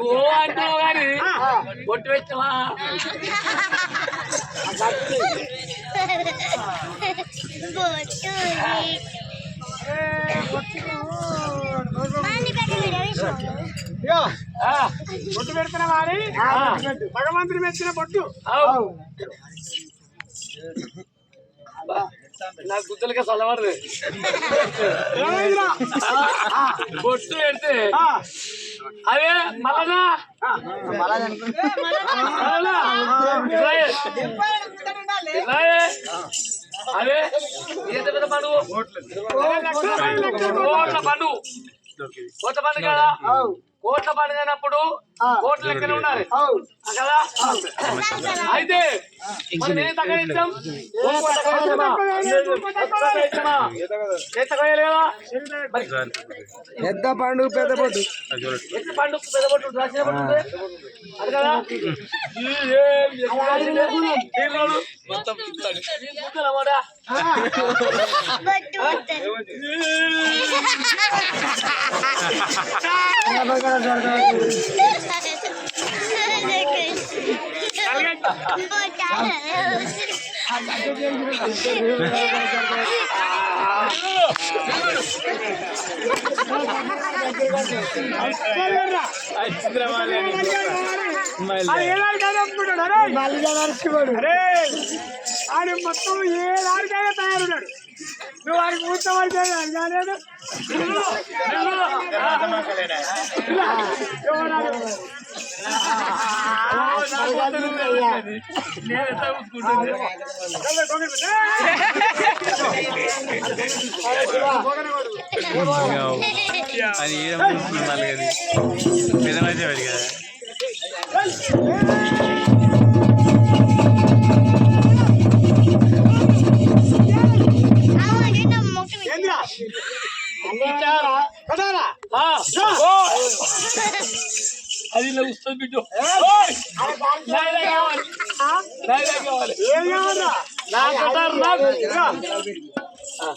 నువ్వు అంటావు కానీ బొట్టు పెట్టవా? ఇగో, బొట్టు పెడుతున్నా వారి భగవంతుని మెచ్చిన బొట్టు. నా గుద్దలకి చల్లబడదు? బొట్టు పెడితే రాయే. రాయే. అదే ఎంత పెద్ద పండుగ? కోట్ల పండుగ కోట్ల పండుగ కదా? కోట్ల పండుగ అయినప్పుడు కోట్ల లెక్కనే ఉండాలి. కదా? అయితే మనం ఏం ఇచ్చాం పెద్ద పండుగ పెద్ద పొట్టు ఎట్ల పండుగ? పెద్ద పట్టు రాసిన? అది కదా? మొత్తం. ఈ ముద్దల వాడా? లక్షలేరా? అది ఏడాదికైనా ఒప్పుకుంటాడు, అరే. అరే, ఆడు మొత్తం ఏడాదికైనా తయారున్నాడు నువ్వు వాడికి పూర్తమని చేయాలి కాలేదు నేను ఎట్లా చూసుకుంటుంది? కదారా ఆ, ఓ! అది ఇలా వస్తుంది బిడ్డు ఓయ్! నాయనా కావాలి నాయనా కావాలి ఏం కావాలరా నాకు కట్టారు, నాకు. ఏనా? ఆ,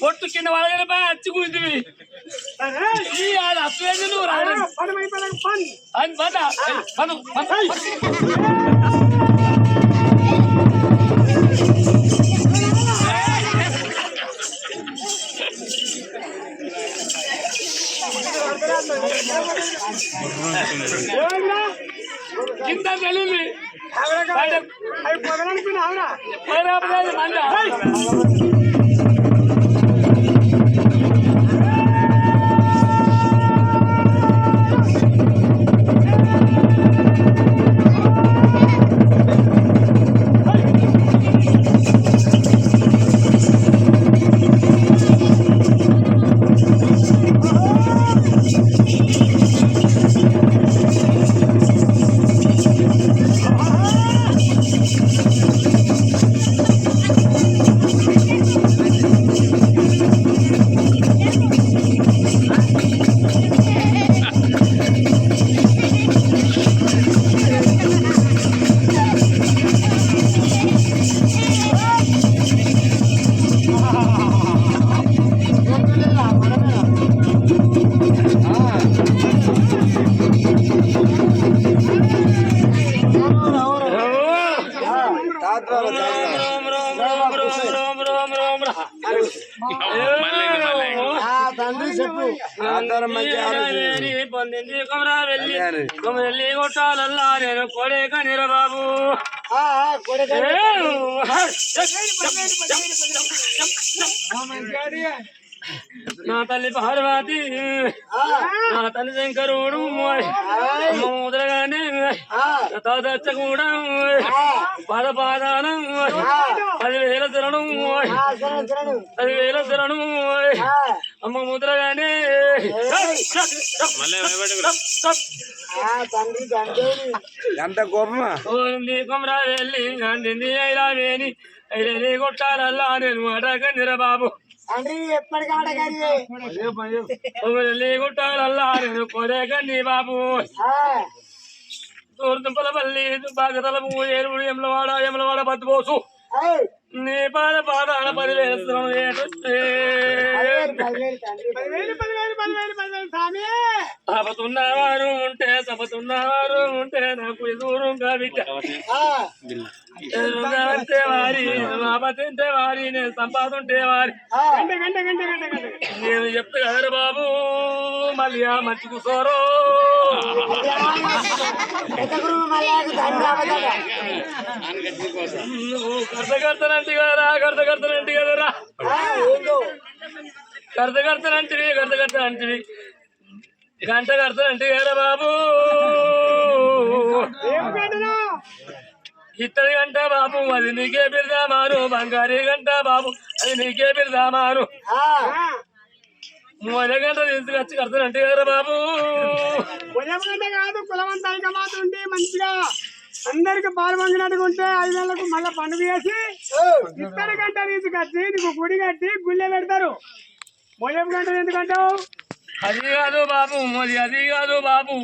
పొట్టు కింద వాళ్ళ అచ్చి కూర్చుంది నువ్వు రావడం? పను ఇంత కింద తెలియదు ఆవిడ అవి తండ్రి చెప్పు అందరం మంచి ఆలోచన పొందింది కొమరా వెళ్ళి అదే. కొమరెల్లి కొట్టాలల్లా నేను కొడేక నిరబాబు ఆ, ఆ, కొడుకు. నా తల్లి పార్వతి. ఆ, నా తల్లి శంకరుడు. అమ్మ ముద్రగానే ఆ, నా తాత కూడా పాద పాదానం పదివేల శరణం. పదివేల శరణం. ఆ, అమ్మ ముద్రగానే ఎంత కోపమా? ఓంది కొమరా వెళ్ళి అందింది అయినా వేని అయినా కొట్టాలల్లా నేను మాటక నిరబాబు. తండ్రి ఎప్పటికాడ నీ బాబు. ఆ, తూర్తుంపల పల్లి బాగతలము ఏరుడు ఎమలవాడ ఎమలవాడ బద్దుపోసు ఏయ్, నీ పాద పాదాల పరివేశం పదివేలు, సబతున్నవారు ఉంటే సబతున్నవారు ఉంటే నాకు ఎదురుగా బిడ్డ ఆ, ఎదురుగా అంటే వారి ఆపతింటే వారి నేను సంపాదుంటే వారి. నేను చెప్తే కదరా బాబు మళ్ళీ ఆ మంచి కూసోరో. నువ్వు కర్త కడతానంటే కదరా కర్త కడతానంటివి కర్త కడతానంటివి గంట కడతానంటే కదరా బాబు. ఇత్తడి గంట బాబు అది నీకే బిరుదామాను బంగారీ గంట బాబు అది నీకే ఆ, మొదల గంట తీసుకొచ్చి కడతానంటే కదరా బాబు. కాదు మాత్రం ఉంటే మంచిగా. అందరికి పాలు పంగినట్టుగా ఉంటే ఐదు నెలలకు మళ్ళీ పండుగ చేసి ఇత్తడి గంట తీసుకొచ్చి నీకు గుడి కట్టి గుళ్ళె పెడతారు. మొయ్యం గంట ఎందుకంటావు? అది కాదు బాబు మరి అది కాదు బాబు.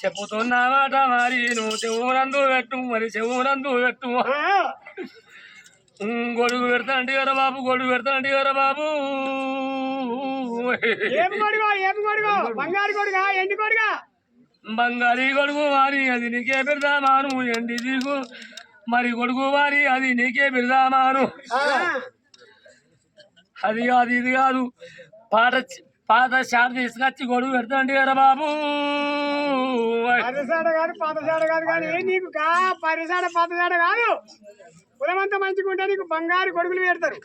చెప్పుతున్నా మాట మరి నువ్వు చెవునందు పెట్టు మరి చెవునందు పెట్టు. గొడుగు పెడతానంటే కదా బాబు గొడుగు పెడతానంటే కదా బాబు. ఏం కొడుగో ఏం కొడుగో బంగారు కొడుగా ఎండి కొడుగా బంగారీ గొడుగు వారి అది నీకే పెడదామాను ఎండి దిగు మరి గొడుగు వారి అది నీకే పెడదామాను అది కాదు ఇది కాదు. పాట పాత షాప్ తీసుకొచ్చి గొడుగు పెడతానంటే కదా బాబు. పరిసాడ కాదు పాతసాడ కాదు కానీ నీకు కా పరిసాడ పాతసాడ కాదు. కులమంతా మంచిగా ఉంటే నీకు బంగారు కొడుకులు పెడతారు.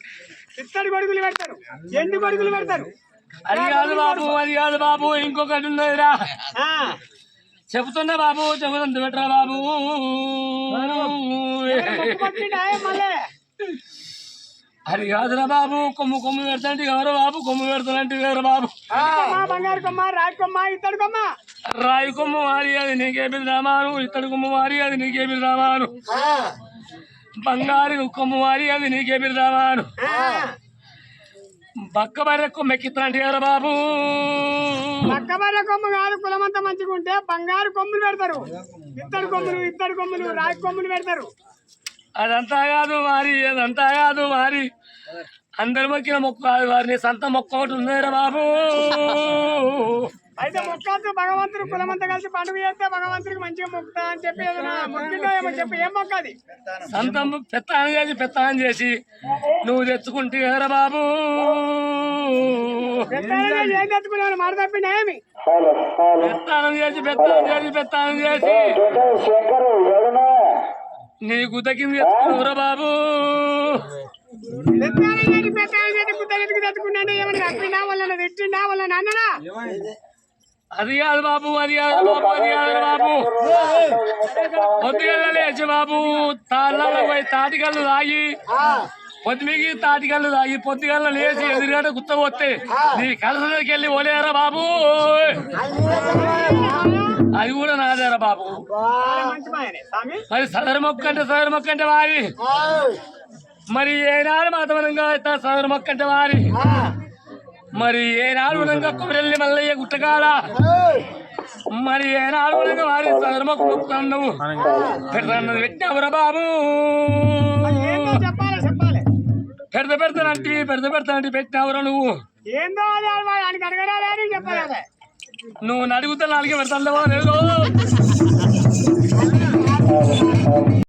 ఇత్తడి కొడుకులు పెడతారు. ఎండు కొడుకులు పెడతారు. అది కాదు బాబు అది కాదు బాబు ఇంకొకటి ఉన్నదిరా. చెబుతున్నా బాబు చెబుతుంది పెట్టరా బాబు. అది కాదురా బాబు కొమ్ము కొమ్ము పెడతాంటే ఎవరు బాబు? కొమ్ము పెడతానంటే ఎవరు బాబు. బంగారు కొమ్మ రాయి కొమ్మ ఇత్తడి కొమ్మ రాయి కొమ్ము వారి అది నీకే బిల్దామాను ఇత్తడి కొమ్ము వారి అది నీకే బిల్దామాను ఆ, బంగారు కొమ్ము వారి అది నీకే బిల్దామాను ఆ, బక్క బర్రె కొమ్ము ఎక్కిస్తానంటే ఎవరు బాబు? పక్క బర్రె కొమ్మ కాదు కులమంతా మంచిగా ఉంటే బంగారు కొమ్ములు పెడతారు. ఇత్తడి కొమ్ములు ఇత్తడి కొమ్ములు రాయి కొమ్ములు పెడతారు. అదంతా కాదు వారి అదంతా కాదు వారి. అందరి మొక్కిన మొక్క కాదు వారిని సంత మొక్క ఒకటి ఉందిరా బాబు. అయితే మొక్కద్దు భగవంతుడు కులమంతా కలిసి పండుగ చేస్తే భగవంతుడికి మంచిగా మొక్కుతా అని చెప్పి ఏదైనా మొక్కిందో ఏమో చెప్పి ఏం మొక్కది సంతం పెత్తానం చేసి పెత్తానం చేసి నువ్వు తెచ్చుకుంటే బాబు ఏం తెచ్చుకున్నాను మాట తప్పింది ఏమి పెత్తానం చేసి పెత్తానం చేసి పెత్తానం చేసి నీ గుతకింది తెచ్చుకున్నావురా బాబు పెద్దగా చేసి పెద్దగా చేసి గుద్ద వెతికి తెచ్చుకున్నాను ఏమైనా తప్పిందా వాళ్ళని తిట్టిందా వాళ్ళని అన్నడా అది కాదు బాబు అది కాదు బాబు అది కాదు బాబు. పొద్దుగల్ల లేచి బాబు తాళ్ళలో పోయి తాటికల్లు తాగి ఆ, పొద్దుమికి తాటికల్లు తాగి పొద్దుగల్ల లేచి ఎదురుగడ గుత్తపోతే నీ కలసలోకి వెళ్ళి ఓలేరా బాబు? అది కూడా నాదేరా బాబు. మరి సదరు మొక్క అంటే సదరు మొక్క అంటే వారి. మరి ఏనాడు మాతవనంగా సదరు మొక్క అంటే వారి. ఆ, మరి ఏనాడు ఉనంగా కొబ్బరి మల్లయ్య గుట్టకాడ ఏయ్, మరి ఏనాడు వారి సదరు మొక్క మొక్కుతున్నావు పెడతాన్నది పెట్టావురా బాబు. పెడత పెడతానంటే పెడత పెడతానంటే పెట్టావురా నువ్వు? నువ్వు నడుగుతా నాలుగే పెడతావు లేదో.